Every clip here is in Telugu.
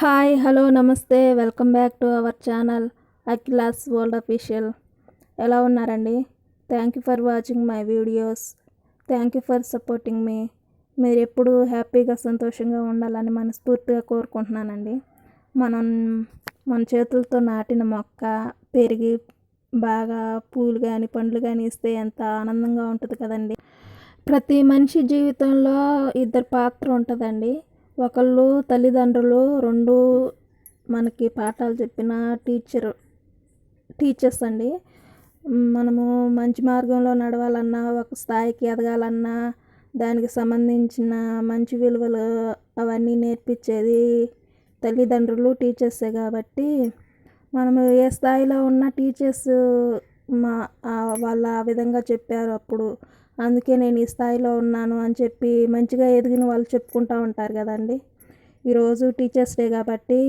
హాయ్ హలో నమస్తే. Welcome back to our channel Akhila's world official. ఎలా ఉన్నారండి? Thank you for watching my videos. Thank you for supporting మీ. మీరు ఎప్పుడూ హ్యాపీగా సంతోషంగా ఉండాలని మనస్ఫూర్తిగా కోరుకుంటున్నానండి. మనం మన చేతులతో నాటిన మొక్క పెరిగి బాగా పూలు కానీ పండ్లు కానీ ఇస్తే ఎంత ఆనందంగా ఉంటుంది కదండి. ప్రతి మనిషి జీవితంలో ఇద్దరు పాత్ర ఉంటుందండి. ఒకళ్ళు తల్లిదండ్రులు రెండు మనకి పాఠాలు చెప్పిన టీచర్ టీచర్స్ అండి. మనము మంచి మార్గంలో నడవాలన్నా ఒక స్థాయికి ఎదగాలన్నా దానికి సంబంధించిన మంచి విలువలు అవన్నీ నేర్పించేది తల్లిదండ్రులు టీచర్సే కాబట్టి మనము ఏ స్థాయిలో ఉన్న టీచర్స్ మా వాళ్ళు ఆ విధంగా చెప్పారు అప్పుడు అందుకే నేను ఈ స్థాయిలో ఉన్నాను అని చెప్పి మంచిగా ఎదిగిన వాళ్ళు చెప్పుకుంటూ ఉంటారు కదండి. ఈరోజు టీచర్స్ డే కాబట్టి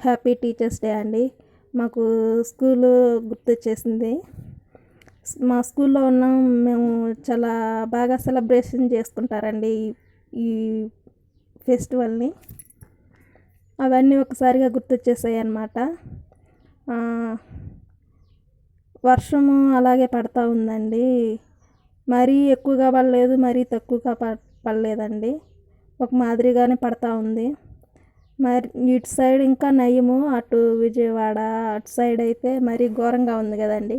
హ్యాపీ టీచర్స్ డే అండి. మాకు స్కూలు గుర్తొచ్చేసింది. మా స్కూల్లో ఉన్నాం మేము చాలా బాగా సెలబ్రేషన్ చేసుకుంటారండి ఈ ఫెస్టివల్ని. అవన్నీ ఒకసారిగా గుర్తొచ్చేసాయి అన్నమాట వర్షము అలాగే పడతా ఉందండి. మరీ ఎక్కువగా పడలేదు మరీ తక్కువగా ప పడలేదండి. ఒక మాదిరిగానే పడతా ఉంది. మరి ఇటు సైడ్ ఇంకా నయము అటు విజయవాడ అటు సైడ్ అయితే మరీ ఘోరంగా ఉంది కదండి.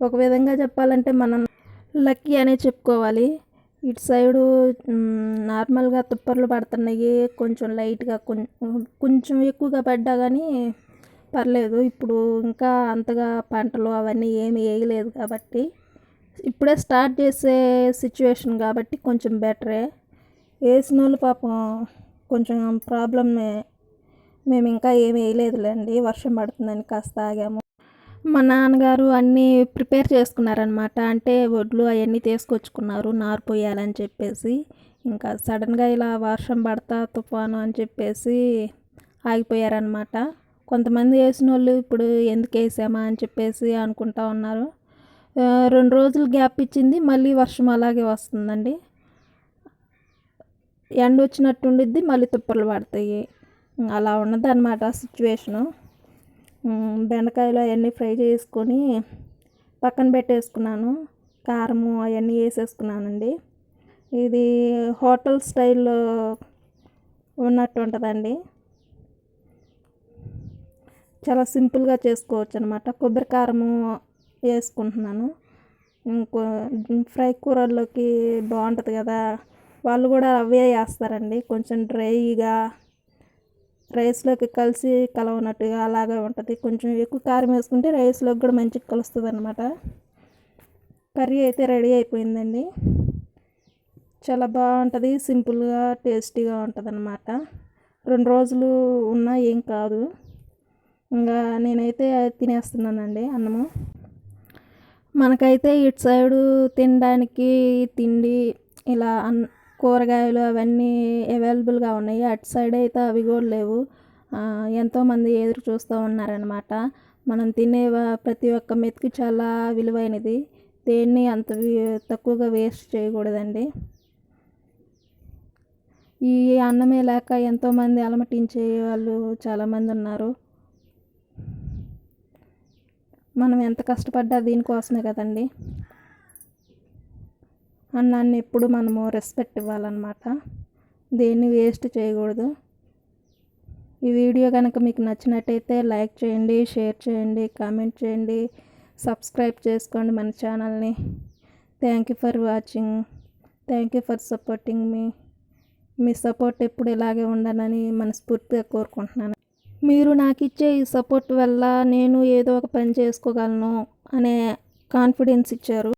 ఒక విధంగా చెప్పాలంటే మనం లక్కీ అనే చెప్పుకోవాలి. ఇటు సైడు నార్మల్గా తుప్పర్లు పడుతున్నాయి కొంచెం లైట్గా కొంచెం ఎక్కువగా పడ్డా కానీ పర్లేదు. ఇప్పుడు ఇంకా అంతగా పంటలు అవన్నీ ఏమి వేయలేదు కాబట్టి ఇప్పుడే స్టార్ట్ చేసే సిచ్యువేషన్ కాబట్టి కొంచెం బెటరే. వేసిన వాళ్ళు పాపం కొంచెం ప్రాబ్లమే. మేము ఇంకా ఏమి వేయలేదులేండి వర్షం పడుతుందని కాస్త ఆగాము. మా నాన్నగారు అన్నీ ప్రిపేర్ చేసుకున్నారనమాట అంటే వడ్లు అవన్నీ తీసుకొచ్చుకున్నారు నారు పోయాలని చెప్పేసి. ఇంకా సడన్గా ఇలా వర్షం పడతా తుఫాను అని చెప్పేసి ఆగిపోయారనమాట కొంతమంది వేసిన వాళ్ళు ఇప్పుడు ఎందుకు వేసామా అని చెప్పేసి అనుకుంటా ఉన్నారు. రెండు రోజులు గ్యాప్ ఇచ్చింది మళ్ళీ వర్షం అలాగే వస్తుందండి. ఎండ వచ్చినట్టు ఉండిద్ది మళ్ళీ తుప్పర్లు పడతాయి. అలా ఉన్నది అనమాట సిచ్యువేషను. బెండకాయలు అవన్నీ ఫ్రై చేసుకొని పక్కన పెట్టేసుకున్నాను. కారము అవన్నీ వేసేసుకున్నానండి. ఇది హోటల్ స్టైల్లో ఉన్నట్టు ఉంటుందండి. చాలా సింపుల్గా చేసుకోవచ్చు అనమాట కొబ్బరి కారము వేసుకుంటున్నాను ఇంకో ఫ్రై కూరల్లోకి బాగుంటుంది కదా వాళ్ళు కూడా అవే వేస్తారండి కొంచెం డ్రైగా రైస్లోకి కలిసి కలవనట్టుగా అలాగే ఉంటుంది. కొంచెం ఎక్కువ కారం వేసుకుంటే రైస్లోకి కూడా మంచిగా కలుస్తుంది అనమాట కర్రీ అయితే రెడీ అయిపోయిందండి. చాలా బాగుంటుంది సింపుల్గా టేస్టీగా ఉంటుంది అనమాట రెండు రోజులు ఉన్నా ఏం కాదు. ఇంకా నేనైతే తినేస్తున్నానండి అన్నము. మనకైతే ఇటు సైడు తినడానికి తిండి ఇలా అన్ కూరగాయలు అవన్నీ అవైలబుల్గా ఉన్నాయి. అటు సైడ్ అయితే అవి కూడా లేవు. ఎంతోమంది ఎదురు చూస్తూ ఉన్నారనమాట మనం తినే ప్రతి ఒక్క మెతుకు చాలా విలువైనది. దేన్ని అంత తక్కువగా వేస్ట్ చేయకూడదండి. ఈ అన్నమే లేక ఎంతోమంది అలమటించే వాళ్ళు చాలామంది ఉన్నారు. మనం ఎంత కష్టపడ్డా దీనికోసమే కదండి. అన్నాన్ని ఎప్పుడు మనము రెస్పెక్ట్ ఇవ్వాలన్నమాట. దేన్ని వేస్ట్ చేయకూడదు. ఈ వీడియో కనుక మీకు నచ్చినట్టయితే లైక్ చేయండి షేర్ చేయండి కామెంట్ చేయండి సబ్స్క్రైబ్ చేసుకోండి మన ఛానల్ని thank you for watching thank you for supporting మీ మీ సపోర్ట్ ఎప్పుడు ఇలాగే ఉండాలని మనస్ఫూర్తిగా కోరుకుంటున్నాను. మీరు నాకు ఇచ్చే ఈ సపోర్ట్ వల్ల నేను ఏదో ఒక పని చేసుకోగలను అనే కాన్ఫిడెన్స్ ఇచ్చారు.